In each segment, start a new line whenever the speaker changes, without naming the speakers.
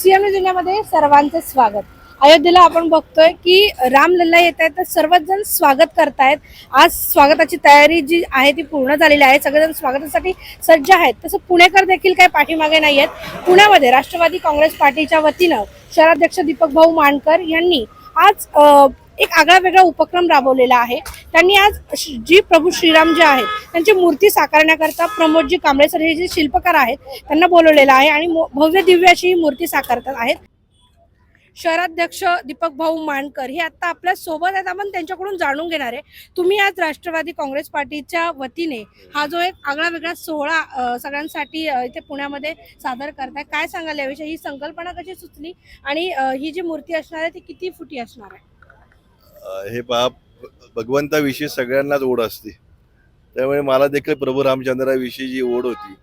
CM जिल्ह्यामध्ये सर्वांचे स्वागत. अयोध्येला आपण बघतोय की रामलल्ला येत आहेत तर सर्वच जण स्वागत करतायत. आज स्वागताची तयारी जी आहे ती पूर्ण झालेली आहे. सगळेजण स्वागतासाठी सज्ज आहेत. तसं पुणेकर देखील काही पाठीमागे नाही आहेत पुण्यामध्ये राष्ट्रवादी काँग्रेस पार्टीच्या वतीनं शहराध्यक्ष दीपक भाऊ मानकर यांनी आज एक आगळा वेगळा उपक्रम राबवलेला आहे. त्यांनी आज जी प्रभू श्रीराम जे आहेत त्यांची मूर्ती साकारण्याकरता प्रमोदजी कांबळे सर हे जे शिल्पकार आहेत त्यांना बोलवलेलं आहे आणि भव्य दिव्य अशी ही मूर्ती साकारतात आहेत. शहराध्यक्ष दीपक भाऊ मानकर हे आता आपल्यासोबत आहेत. आपण त्यांच्याकडून जाणून घेणार आहे. तुम्ही आज राष्ट्रवादी काँग्रेस पार्टीच्या वतीने हा जो एक आगळा वेगळा सोहळा सगळ्यांसाठी इथे पुण्यामध्ये सादर करताय. काय सांगाल याविषयी? ही संकल्पना कशी सुचली? आणि ही जी मूर्ती असणार आहे ती किती फुटी असणार आहे?
हे पहा भगवंताविषयी सगळ्यांनाच ओढ असते. त्यामुळे मला देखील प्रभू रामचंद्राविषयी जी ओढ होती.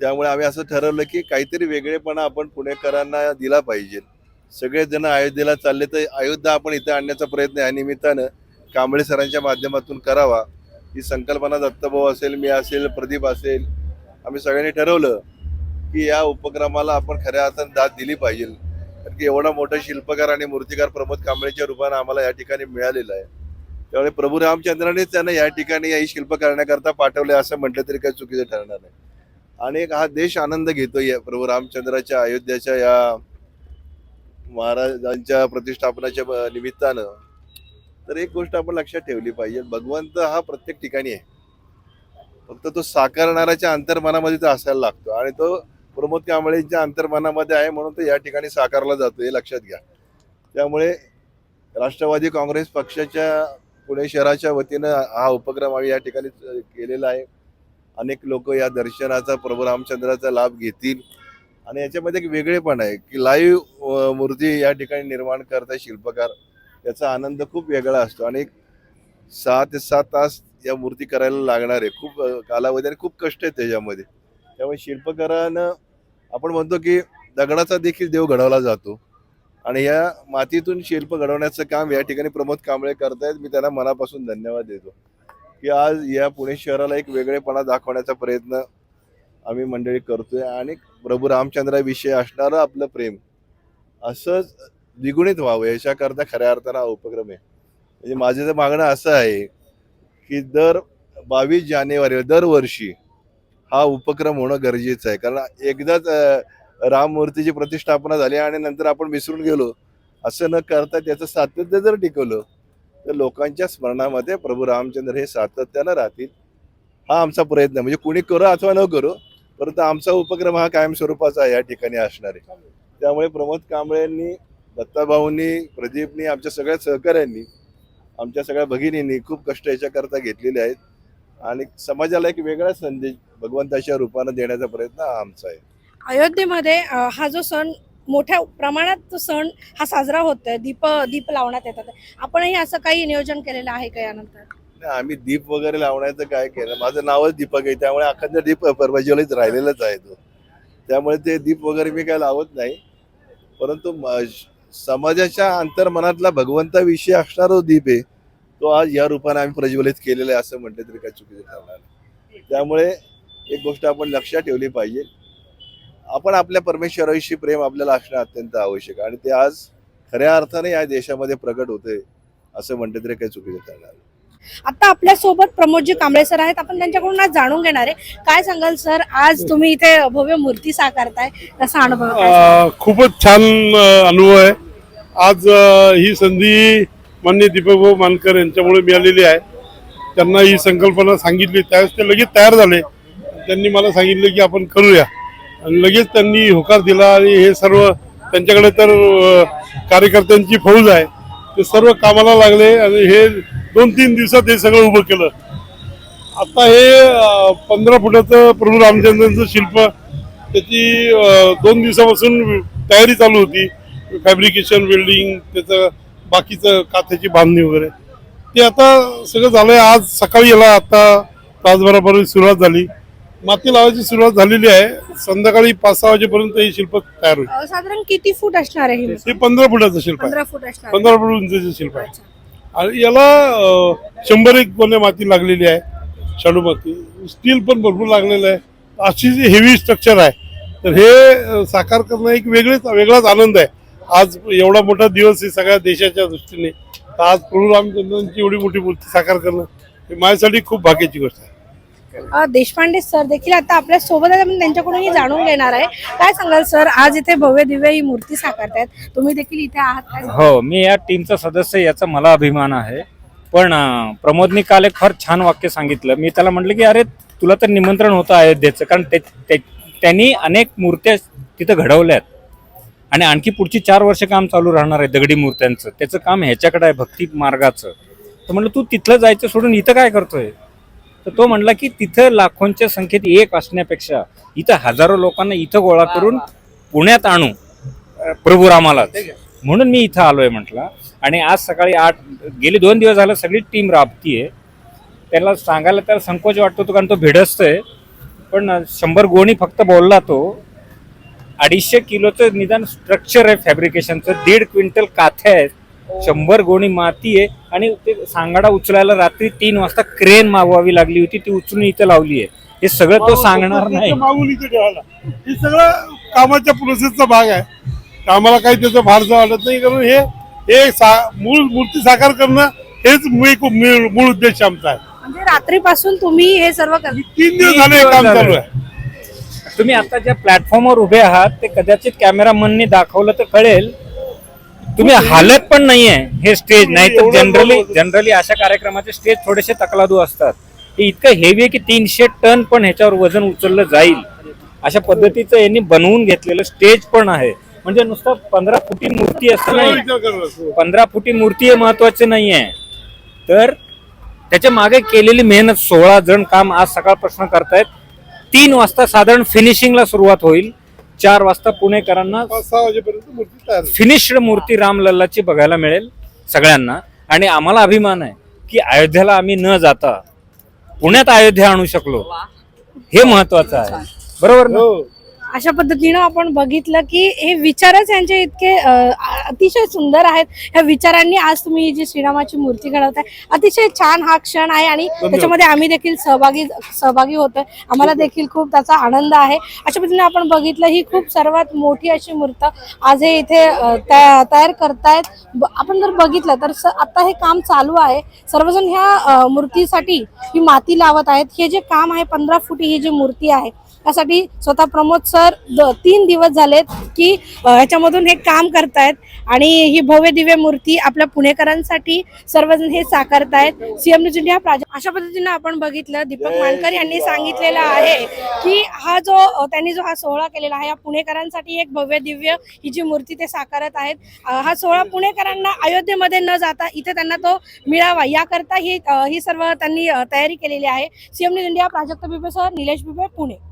त्यामुळे आम्ही असं ठरवलं की काहीतरी वेगळेपणा आपण पुणेकरांना दिला पाहिजे. सगळेजण अयोध्येला चालले तर अयोध्या आपण इथं आणण्याचा प्रयत्न या निमित्तानं कांबळे सरांच्या माध्यमातून करावा. ही संकल्पना दत्तभाऊ असेल मी असेल प्रदीप असेल आम्ही सगळ्यांनी ठरवलं की या उपक्रमाला आपण खऱ्या अर्थानं दाद दिली पाहिजे. कारण की एवढा मोठा शिल्पकार आणि मूर्तिकार प्रमोद कांबळेच्या रूपानं आम्हाला या ठिकाणी मिळालेला आहे. त्यामुळे प्रभू रामचंद्रानेच त्यांना या ठिकाणी या शिल्प करण्याकरता पाठवले असं म्हटलं तरी काही चुकीचं ठरणार नाही. आणि एक हा देश आनंद घेतो या प्रभू रामचंद्राच्या अयोध्याच्या या महाराजांच्या प्रतिष्ठापनाच्या निमित्तानं. तर एक गोष्ट आपण लक्षात ठेवली पाहिजे भगवंत हा प्रत्येक ठिकाणी आहे. फक्त तो साकारणाऱ्याच्या अंतर्मनामध्ये तो असायला लागतो आणि तो प्रमोद कांबळेच्या अंतर्मनामध्ये आहे म्हणून तो या ठिकाणी साकारला जातो हे लक्षात घ्या. त्यामुळे राष्ट्रवादी काँग्रेस पक्षाच्या पुणे शहराच्या वतीनं हा उपक्रम आम्ही या ठिकाणी केलेला आहे. अनेक लोक या दर्शनाचा प्रभू रामचंद्राचा लाभ घेतील. आणि याच्यामध्ये एक वेगळेपण आहे की लाईव्ह मूर्ती या ठिकाणी निर्माण करता शिल्पकार. याचा आनंद खूप वेगळा असतो आणि सहा ते सात तास या मूर्ती करायला लागणार आहे. खूप कालावधी आणि खूप कष्ट आहे त्याच्यामध्ये. त्यामुळे शिल्पकारानं आपण म्हणतो की दगडाचा देखील देव घडवला जातो. आणि या मातीतून शिल्प घडवण्याचं काम या ठिकाणी प्रमोद कांबळे करतायत. मी त्यांना मनापासून धन्यवाद देतो. की आज या पुणे शहराला एक वेगळेपणा दाखवण्याचा प्रयत्न आम्ही मंडळी करतोय आणि प्रभू रामचंद्राविषयी असणारं आपलं प्रेम असंच द्विगुणित व्हावं याच्याकरता खऱ्या अर्थानं हा उपक्रम आहे. म्हणजे माझं तर मागणं असं आहे की दर बावीस जानेवारी दरवर्षी हा उपक्रम होणं गरजेचं आहे. कारण एकदाच राममूर्तीची प्रतिष्ठापना झाली आणि नंतर आपण विसरून गेलो. असं न करता त्याचं सातत्य जर टिकवलं तर लोकांच्या स्मरणामध्ये प्रभू रामचंद्र हे सातत्यानं राहतील. हा आमचा प्रयत्न म्हणजे कुणी करो अथवा न करो परंतु आमचा उपक्रम हा कायमस्वरूपाचा या ठिकाणी असणार आहे. त्यामुळे प्रमोद कांबळेंनी दत्ताभाऊंनी प्रदीपनी आमच्या सगळ्या सहकाऱ्यांनी आमच्या सगळ्या भगिनींनी खूप कष्ट याच्याकरता घेतलेले आहेत. आणि समाजाला एक वेगळा संदेश भगवंताच्या रूपानं देण्याचा प्रयत्न हा आमचा आहे.
अयोध्येमध्ये हा जो सण मोठ्या प्रमाणात तो सण हा साजरा होतोय. दीप दीप लावण्यात येतात. आपणही असं काही नियोजन केलेलं आहे का यानंतर?
नाही, आम्ही दीप वगैरे लावण्याचं काय केलं? माझं नावच दीपक आहे त्यामुळे अखंड दीप परवाजीवरच राहिलेलंच आहे तो. त्यामुळे ते दीप वगैरे मी काय लावत नाही. परंतु म- समाजाच्या अंतर्मनातला भगवंताविषयी असणारा जो दीप आहे तो आज या रूपाने आम्ही प्रज्वलित केलेला आहे असं म्हटलं तरी काय चुकीचं ठरणार नाही. त्यामुळे एक गोष्ट आपण लक्षात ठेवली पाहिजे. आपण आपल्या परमेश्वराविषयी प्रेम आपल्याला असणं अत्यंत आवश्यक आहे. आणि ते आज खऱ्या अर्थाने या देशामध्ये प्रकट होते असं म्हटलं तरी काही चुकीचं ठरणार नाही.
आता आपल्यासोबत प्रमोदजी कांबळे सर आहेत. आपण त्यांच्याकडून आज जाणून घेणार आहे. काय सांगाल सर? आज तुम्ही इथे भव्य मूर्ती साकारताय. कसा अनुभव आहे?
अ, खूपच छान अ, अनुभव आहे. आज अ, ही संधी मान्य दीपकभाऊ मानकर यांच्यामुळे मिळालेली आहे. त्यांना ही संकल्पना सांगितली. त्यावेळेस ते लगेच तयार झाले. त्यांनी मला सांगितलं की आपण करूया. लगेच त्यांनी होकार दिला आणि हे सर्व त्यांच्याकडे तर कार्यकर्त्यांची फौज आहे. ते सर्व कामाला लागले आणि हे दोन तीन दिवसात हे सगळं उभं केलं. आता हे पंधरा फुटाचं प्रभू रामचंद्रांचं शिल्प त्याची दोन दिवसापासून तयारी चालू होती. फॅब्रिकेशन वेल्डिंग त्याचं बाकीचं काथ्याची बांधणी वगैरे. ते आता सगळं झालंय. आज सकाळी याला आता तासभरापर्यंत सुरुवात झाली. माती लावायची सुरुवात झालेली आहे. संध्याकाळी पाच सहा वाजेपर्यंत हे शिल्प तयार होईल.
अ, साधारण किती फूट असणार आहे ही
हे पंधरा फुटाचं शिल्प आहे.
पंधरा फूट असणार आहे.
पंधरा फूट उंचीचं शिल्प आहे. आणि याला अ, शंभर एक गोण्या माती लागलेली आहे. शाडू माती. स्टील पण भरपूर लागलेलं आहे. अशी जी हेवी स्ट्रक्चर आहे तर हे अं, साकार करणं एक वेगळेच वेगळाच आनंद आहे. आज एवढा मोठा दिवस आहे सगळ्या देशाच्या दृष्टीने. तर आज प्रभू रामचंद्रांची एवढी मोठी मूर्ती साकार करणं हे माझ्यासाठी खूप भाग्याची गोष्ट आहे.
देशपांडे सर देखील आता आपल्यासोबत आहेत आपण त्यांच्याकडूनही जाणून घेणार आहे. काय सांगाल सर आज इथे भव्य दिव्य ही मूर्ती साकारतायत. तुम्ही देखील इथे आहात
हो मी या टीमचा सदस्य याचा मला अभिमान आहे. पण प्रमोदनी काल एक फार छान वाक्य सांगितलं. मी त्याला म्हटलं की अरे तुला तर निमंत्रण होतं अयोध्येचं कारण ते- त्यांनी अनेक मूर्त्या तिथं घडवल्यात. आणि आणखी पुढची चार वर्ष काम चालू राहणार आहे दगडी मूर्त्यांचं. त्याचं काम ह्याच्याकडे आहे भक्ती मार्गाचं. तर म्हटलं तू तिथलं जायचं सोडून इथं काय करतोय? तर तो म्हणला की तिथं लाखोंच्या संख्येत एक असण्यापेक्षा इथं हजारो लोकांना इथं गोळा करून पुण्यात आणू प्रभू रामालाच. म्हणून मी इथं आलोय म्हटलं. आणि आज सकाळी आठ गेले दोन दिवस झालं सगळी टीम राबतीये. त्याला सांगायला त्याला संकोच वाटतो तो कारण तो भिडस्तोय. पण शंभर गोणी फक्त बोलला तो अडीचशे किलोचं निदान स्ट्रक्चर आहे फॅब्रिकेशनचं दीड क्विंटल काथ्या आहेत. शंभर गोणी माती आहे आणि ते सांगाडा उचलायला रात्री तीन वाजता क्रेन मागवावी लागली होती ती उचलून इथं लावली आहे. हे सगळं तो सांगणार नाही.
मागून इथे ठेवायला. हे सगळं कामाच्या प्रोसेसचा भाग आहे. आम्हाला काही त्याचं फारसं वाटत नाही कारण हे हे सा- मूळ मूर्ती साकार करणं हेच मूळ मूळ- मूळ उद्देश आमचा आहे.
म्हणजे रात्रीपासून तुम्ही हे सर्व करता
तीन दिवस झाले हे काम चालू आहे.
तुम्ही आता ज्या प्लॅटफॉर्मवर उभे आहात ते कदाचित कॅमेरामननी दाखवलं तर कळेल. तुम्ही हालत पण नाहीये हे स्टेज नाही तर जनरली. जनरली अशा कार्यक्रमाचे स्टेज थोडेसे तकलादू असतात. हे इतकं हेवी आहे की तीनशे टन पण ह्याच्यावर वजन उचललं जाईल. अशा पद्धतीचं यांनी बनवून घेतलेलं स्टेज पण आहे. म्हणजे नुसतं पंधरा फुटी मूर्ती असं नाही. पंधरा फुटी मूर्ती हे महत्त्वाचे नाहीये. तर त्याच्यामागे केलेली मेहनत सोळा जण काम आज सकाळपासून करतायत. तीन वाजता साधारण फिनिशिंगला सुरुवात होईल. चार वाजता पुणेकरांना
पाच सहा वाजेपर्यंत मूर्ती तयार.
फिनिश्ड मूर्ती रामलल्लाची बघायला मिळेल सगळ्यांना. आणि आम्हाला अभिमान आहे की अयोध्येला आम्ही न जाता पुण्यात अयोध्या आणू शकलो. हे महत्वाचं आहे. बरोबर ना?
हो.
अशा पद्धतीनं आपण बघितलं की हे विचारच यांचे इतके अतिशय सुंदर आहेत. ह्या विचारांनी आज तुम्ही ही जी श्रीरामाची मूर्ती घडवताय अतिशय छान हा क्षण आहे आणि त्याच्यामध्ये आम्ही देखील सहभागी सहभागी होतोय. आम्हाला देखील खूप त्याचा आनंद आहे. अशा पद्धतीने आपण बघितलं ही खूप सर्वात मोठी अशी मूर्त आज हे इथे तयार करतायत. आपण जर बघितलं तर आता हे काम चालू आहे. सर्वजण ह्या मूर्तीसाठी ही माती लावत आहेत. हे जे काम आहे पंधरा फुटी ही जी मूर्ती आहे त्यासाठी स्वतः प्रमोद सर द- तीन दिवस झालेत की ह्याच्यामधून हे काम करतायत. आणि ही भव्य दिव्य मूर्ती आपल्या पुणेकरांसाठी सर्वजण हे साकारतायत. सीएम न्यूज इंडिया प्राजक्त अशा पद्धतीनं आपण बघितलं. दीपक मानकर यांनी सांगितलेलं आहे की हा जो त्यांनी जो हा सोहळा केलेला आहे या पुणेकरांसाठी एक भव्य दिव्य ही जी मूर्ती ते साकारत आहेत हा सोहळा पुणेकरांना अयोध्येमध्ये न जाता इथे त्यांना तो मिळावा. याकरता ही ही सर्व त्यांनी तयारी केलेली आहे. CM news India Prajakt Bibe sir Nilesh Bibe Pune.